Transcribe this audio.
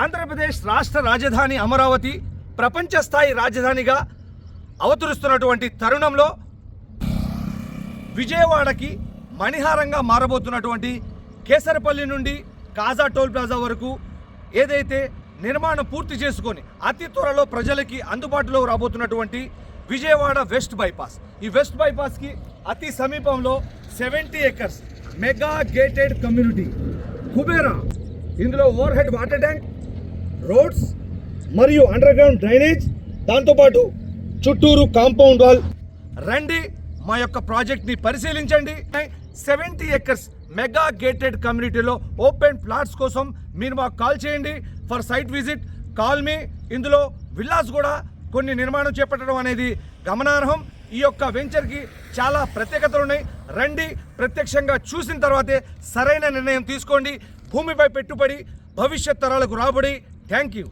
ఆంధ్రప్రదేశ్ రాష్ట్ర రాజధాని అమరావతి ప్రపంచ స్థాయి రాజధానిగా అవతరిస్తున్నటువంటి తరుణంలో విజయవాడకి మణిహారంగా మారబోతున్నటువంటి కేసరపల్లి నుండి కాజా టోల్ ప్లాజా వరకు ఏదైతే నిర్మాణం పూర్తి చేసుకొని అతి త్వరలో ప్రజలకి అందుబాటులో రాబోతున్నటువంటి విజయవాడ వెస్ట్ బైపాస్. ఈ వెస్ట్ బైపాస్కి అతి సమీపంలో seventy acres mega gated community. Kubera ఇందులో overhead water tank roads మరియు అండర్ గ్రౌండ్ డ్రైనేజ్ దాంతోపాటు చుట్టూరు కాంపౌండ్ వాల్. రండి మా యొక్క ప్రాజెక్ట్ని పరిశీలించండి. సెవెంటీ ఎకర్స్ మెగా గేటెడ్ కమ్యూనిటీలో ఓపెన్ ప్లాట్స్ కోసం మీరు మాకు కాల్ చేయండి. For site visit call me. ఇందులో విల్లాస్ కూడా కొన్ని నిర్మాణం చేపట్టడం అనేది గమనార్హం. ఈ యొక్క వెంచర్కి చాలా ప్రత్యేకతలు ఉన్నాయి. రండి ప్రత్యక్షంగా చూసిన తర్వాతే సరైన నిర్ణయం తీసుకోండి. భూమిపై పెట్టుబడి భవిష్యత్ తరాలకు రాబడి থ্যাংক ইউ